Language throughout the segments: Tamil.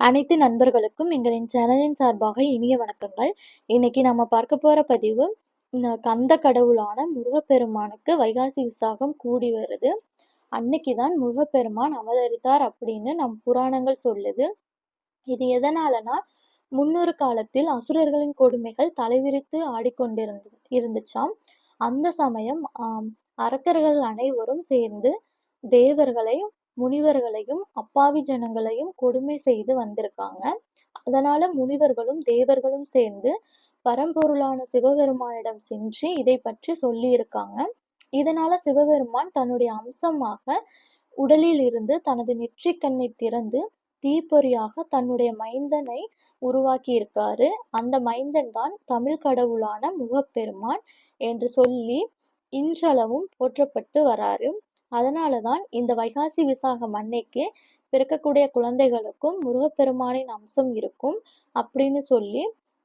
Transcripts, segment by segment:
அனைத்து நண்பர்களுக்கும் எங்களின் சேனலின் சார்பாக இனிய வணக்கங்கள். இன்னைக்கு நம்ம பார்க்க போற பதிவு, கந்த கடவுளான முருகப்பெருமானுக்கு வைகாசி விசாகம் கூடி வருது. அன்னைக்கு தான் முருகப்பெருமான் அவதரித்தார் அப்படின்னு நம் புராணங்கள் சொல்லுது. இது எதனாலனா, முன்னொரு காலத்தில் அசுரர்களின் கொடுமைகள் தலைவிரித்து ஆடிக்கொண்டிருந்து இருந்துச்சாம். அந்த சமயம் அரக்கர்கள் அனைவரும் சேர்ந்து தேவர்களை முனிவர்களையும், அப்பாவி ஜனங்களையும் கொடுமை செய்து வந்திருக்காங்க. அதனால முனிவர்களும், தேவர்களும் சேர்ந்து பரம்பொருளான சிவபெருமானிடம் சென்று இதை பற்றி சொல்லியிருக்காங்க. இதனால சிவபெருமான் தன்னுடைய அம்சமாக உடலில் இருந்து தனது நெற்றிக்கண்ணை திறந்து தீப்பொறியாக தன்னுடைய மைந்தனை உருவாக்கியிருக்காரு. அந்த மைந்தன் தான் தமிழ் கடவுளான முகப்பெருமான் என்று சொல்லி இன்றளவும் போற்றப்பட்டு வராரு. அதனால தான் இந்த வைகாசி விசாகம் அன்னைக்கு பிறக்கக்கூடிய குழந்தைகளுக்கும் முருகப்பெருமானின் அம்சம் இருக்கும் அப்படின்னு சொல்லி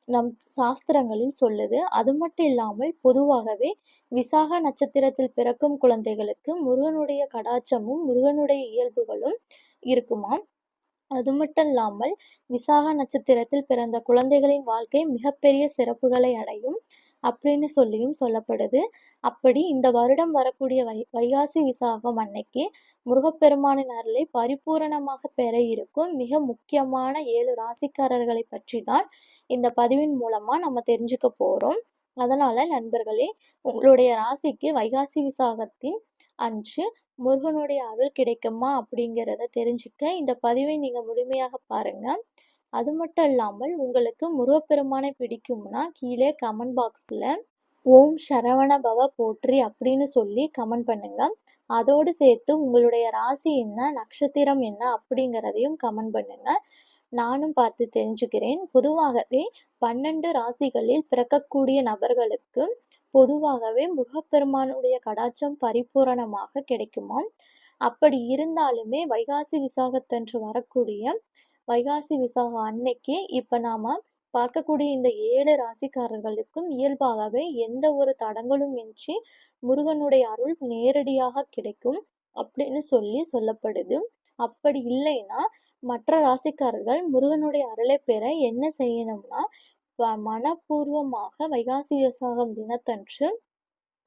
நம் சாஸ்திரங்களில் சொல்லுது. அது மட்டும் இல்லாமல் பொதுவாகவே விசாக நட்சத்திரத்தில் பிறக்கும் குழந்தைகளுக்கு முருகனுடைய கடாச்சமும் முருகனுடைய இயல்புகளும் இருக்குமாம். அது மட்டும் இல்லாமல் விசாக நட்சத்திரத்தில் பிறந்த குழந்தைகளின் வாழ்க்கை மிகப்பெரிய சிறப்புகளை அடையும் அப்படின்னு சொல்லியும் சொல்லப்படுது. அப்படி இந்த வருடம் வரக்கூடிய வை வைகாசி விசாகம் அன்னைக்கு முருகப்பெருமானின் அருளை பரிபூரணமாக பெற இருக்கும் மிக முக்கியமான ஏழு ராசிக்காரர்களை பற்றி தான் இந்த பதிவின் மூலமா நம்ம தெரிஞ்சுக்க போறோம். அதனால நண்பர்களே, உங்களுடைய ராசிக்கு வைகாசி விசாகத்தின் அன்று முருகனுடைய அருள் கிடைக்குமா அப்படிங்கிறத தெரிஞ்சுக்க இந்த பதிவை நீங்க முழுமையாக பாருங்க. அது மட்டும் இல்லாமல் உங்களுக்கு முருகப்பெருமானை பிடிக்கும்னா கீழே கமெண்ட் பாக்ஸ்ல ஓம் சரவண பவ போற்றி அப்படின்னு சொல்லி கமெண்ட் பண்ணுங்க. அதோடு சேர்த்து உங்களுடைய ராசி என்ன, நட்சத்திரம் என்ன அப்படிங்கிறதையும் கமெண்ட் பண்ணுங்க. நானும் பார்த்து தெரிஞ்சுக்கிறேன். பொதுவாகவே பன்னெண்டு ராசிகளில் பிறக்கக்கூடிய நபர்களுக்கு பொதுவாகவே முருகப்பெருமானுடைய கடாச்சம் பரிபூரணமாக கிடைக்குமாம். அப்படி இருந்தாலுமே வைகாசி விசாகத்தன்று வரக்கூடிய வைகாசி விசாகம் அன்னைக்கு இப்ப நாம பார்க்கக்கூடிய இந்த ஏழு ராசிக்காரர்களுக்கும் இயல்பாகவே எந்த ஒரு தடங்கலும் இன்றி முருகனுடைய அருள் நேரடியாக கிடைக்கும் அப்படின்னு சொல்லி சொல்லப்படுது. அப்படி இல்லைன்னா மற்ற ராசிக்காரர்கள் முருகனுடைய அருளை பெற என்ன செய்யணும்னா, மனப்பூர்வமாக வைகாசி விசாகம் தினத்தன்று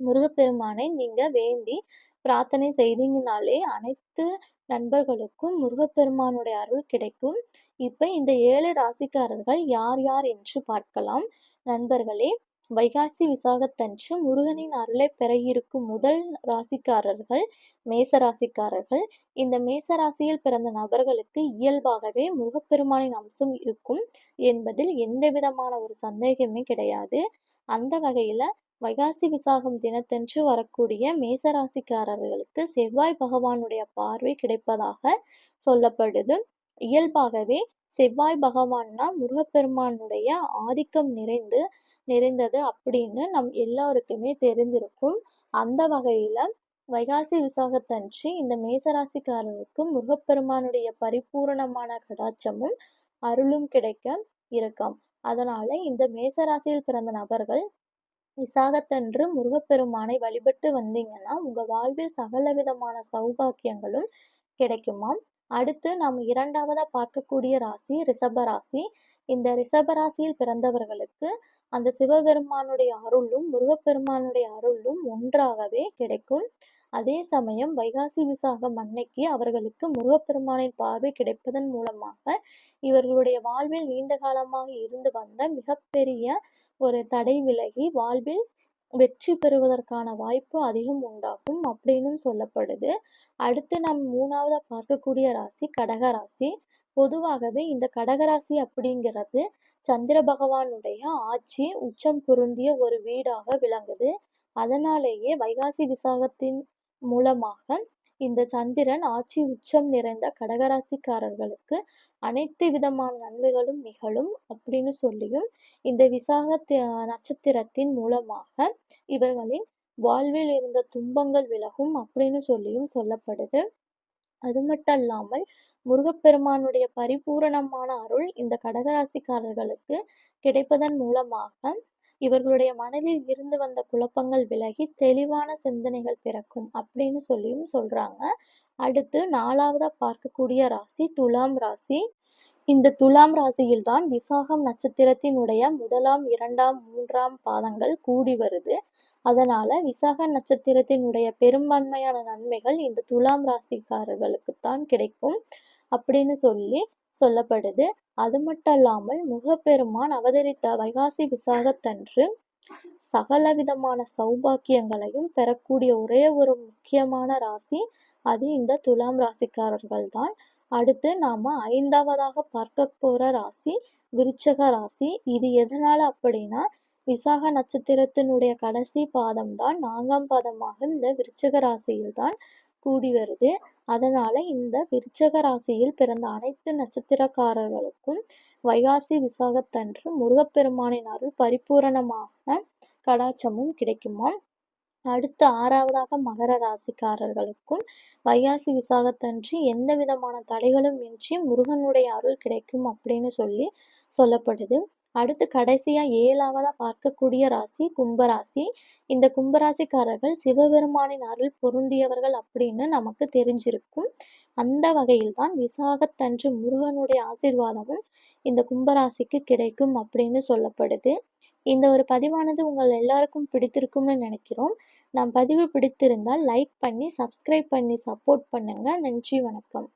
முருகப்பெருமானை நீங்க வேண்டி பிரார்த்தனை செய்தீங்கனாலே அனைத்து நண்பர்களுக்கும் முருகப்பெருமானுடைய அருள் கிடைக்கும். இப்ப இந்த ஏழு ராசிக்காரர்கள் யார் யார் என்று பார்க்கலாம். நண்பர்களே, வைகாசி விசாகத்தன்று முருகனின் அருளை பெற இருக்கும் முதல் ராசிக்காரர்கள் மேச ராசிக்காரர்கள். இந்த மேச ராசியில் பிறந்த நபர்களுக்கு இயல்பாகவே முருகப்பெருமானின் அம்சம் இருக்கும் என்பதில் எந்த விதமான ஒரு சந்தேகமே கிடையாது. அந்த வகையில வைகாசி விசாகம் தினத்தன்று வரக்கூடிய மேச ராசிக்காரர்களுக்கு செவ்வாய் பகவானுடைய பார்வை கிடைப்பதாக சொல்லப்படுது. இயல்பாகவே செவ்வாய் பகவான்னா முருகப்பெருமானுடைய ஆதிக்கம் நிறைந்து நிறைந்தது அப்படின்னு நம் எல்லாருக்குமே தெரிந்திருக்கும். அந்த வகையில வைகாசி விசாகத்தன்று இந்த மேசராசிக்காரனுக்கு முருகப்பெருமானுடைய பரிபூரணமான கடாட்சமும், அருளும் கிடைக்க இருக்கும் அதனால இந்த மேசராசியில் பிறந்த நபர்கள் விசாகத்தன்று முருகப்பெருமானை வழிபட்டு வந்தீங்கன்னா உங்க வாழ்வில் சகலவிதமான சௌபாக்கியங்களும் கிடைக்குமாம். அடுத்து நாம் இரண்டாவதா பார்க்கக்கூடிய ராசி ரிஷப ராசி. இந்த ரிஷப ராசியில் பிறந்தவர்களுக்கு அந்த சிவபெருமானுடைய அருளும், முருகப்பெருமானுடைய அருளும் ஒன்றாகவே கிடைக்கும். அதே சமயம் வைகாசி விசாகம் அன்னைக்கு அவர்களுக்கு முருகப்பெருமானின் பார்வை கிடைப்பதன் மூலமாக இவர்களுடைய வாழ்வில் நீண்ட காலமாக இருந்து வந்த மிகப்பெரிய ஒரு தடை விலகி வாழ்வில் வெற்றி பெறுவதற்கான வாய்ப்பு அதிகம் உண்டாகும் அப்படின்னும் சொல்லப்படுது. அடுத்து நாம் மூணாவதா பார்க்கக்கூடிய ராசி கடகராசி பொதுவாகவே இந்த கடகராசி அப்படிங்கிறது சந்திர பகவானுடைய ஆட்சி உச்சம் பொருந்திய ஒரு வீடாக விளங்குது. அதனாலேயே வைகாசி விசாகத்தின் மூலமாக இந்த சந்திரன் ஆட்சி உச்சம் நிறைந்த கடகராசிக்காரர்களுக்கு அனைத்து விதமான நன்மைகளும் நிகழும் அப்படின்னு சொல்லியும் இந்த விசாக நட்சத்திரத்தின் மூலமாக இவர்களின் வாழ்வில் இருந்த துன்பங்கள் விலகும் அப்படின்னு சொல்லியும் சொல்லப்படுது. அது மட்டும் இல்லாமல் முருகப்பெருமானுடைய பரிபூரணமான அருள் இந்த கடகராசிக்காரர்களுக்கு கிடைப்பதன் மூலமாக இவர்களுடைய மனதில் இருந்து வந்த குழப்பங்கள் விலகி தெளிவான சிந்தனைகள் பிறக்கும் அப்படின்னு சொல்லியும் சொல்றாங்க. அடுத்து நாலாவதா பார்க்கக்கூடிய ராசி துலாம் ராசி. இந்த துலாம் ராசியில்தான் விசாகம் நட்சத்திரத்தினுடைய முதலாம் இரண்டாம் மூன்றாம் பாதங்கள் கூடி வருது அதனால விசாக நட்சத்திரத்தினுடைய பெரும்பான்மையான நன்மைகள் இந்த துலாம் ராசிக்காரர்களுக்குத்தான் கிடைக்கும் அப்படின்னு சொல்லி சொல்லப்படுது. அது மட்டும் இல்லாமல் முருகப்பெருமான் அவதரித்த வைகாசி விசாகத்தன்று சகல விதமான சௌபாக்கியங்களையும் பெறக்கூடிய ஒரே ஒரு முக்கியமான ராசி அது இந்த துலாம் ராசிக்காரர்கள் தான். அடுத்து நாம ஐந்தாவதாக பார்க்க போற ராசி விருச்சக ராசி. இது எதனால அப்படின்னா விசாக நட்சத்திரத்தினுடைய கடைசி பாதம் தான் நான்காம் பாதமாக இந்த விருச்சக ராசியில் தான் கூடி வருது. அதனால இந்த விருச்சக ராசியில் பிறந்த அனைத்து நட்சத்திரக்காரர்களுக்கும் வைகாசி விசாகத்தன்று முருகப்பெருமானின் அருள் பரிபூரணமான கடாட்சமும் கிடைக்குமாம். அடுத்து ஆறாவதாக மகர ராசிக்காரர்களுக்கும் வைகாசி விசாகத்தன்று எந்த விதமான தடைகளும் இன்றி முருகனுடைய அருள் கிடைக்கும் அப்படின்னு சொல்லி சொல்லப்படுது. அடுத்து கடைசியா ஏழாவதா பார்க்கக்கூடிய ராசி கும்பராசி. இந்த கும்பராசிக்காரர்கள் சிவபெருமானின் அருள் பொருந்தியவர்கள் அப்படின்னு நமக்கு தெரிஞ்சிருக்கும். அந்த வகையில் தான் விசாகத்தன்று முருகனுடைய ஆசிர்வாதமும் இந்த கும்பராசிக்கு கிடைக்கும் அப்படின்னு சொல்லப்படுது. இந்த ஒரு பதிவானது உங்கள் எல்லாருக்கும் பிடித்திருக்கும்னு நினைக்கிறோம். நம் பதிவு பிடித்திருந்தால் லைக் பண்ணி சப்ஸ்கிரைப் பண்ணி சப்போர்ட் பண்ணுங்க. நன்றி வணக்கம்.